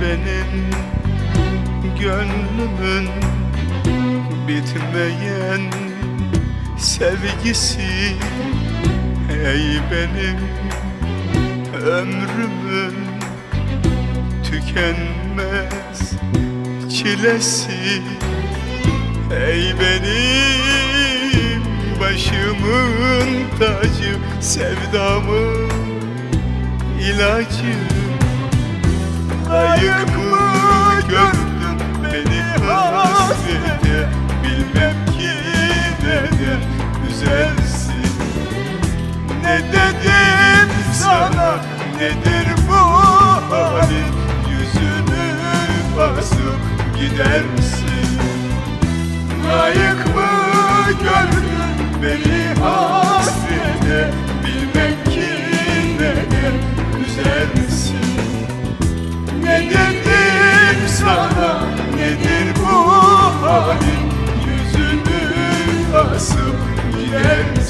benim Gönlümün bitmeyen sevgisi Ey benim ömrümün tükenmez çilesi Ey benim başımın tacı sevdamın ilacı Hayır. Neden üzersin Ne dedim sana? Nedir bu halin Yüzünü basıp gidersin. Layık mı gördün beni hasrete? Bilmem ki neden üzersin ne dedim sana? Nedir bu halin Yüzünü asıp gidersin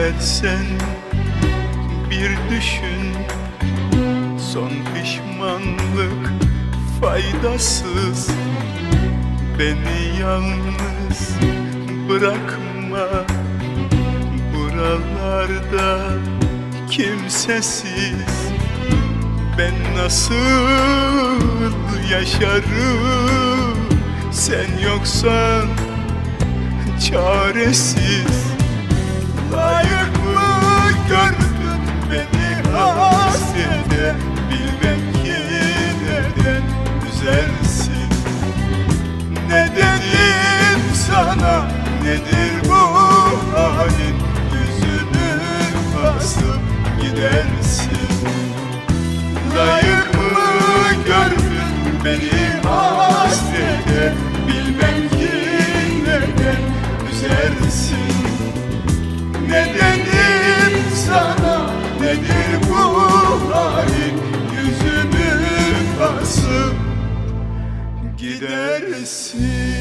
İstersen bir düşün. Son pişmanlık faydasız. Beni yalnız bırakma. Buralarda kimsesiz. Ben nasıl yaşarım? Sen yoksan çaresiz Üzersin Ne dedim sana? Nedir bu halin? Yüzünü basıp gidersin. Layık mı gördün beni hasrete Bilmem ki neden üzersin bu Yüzünü basıp gidersin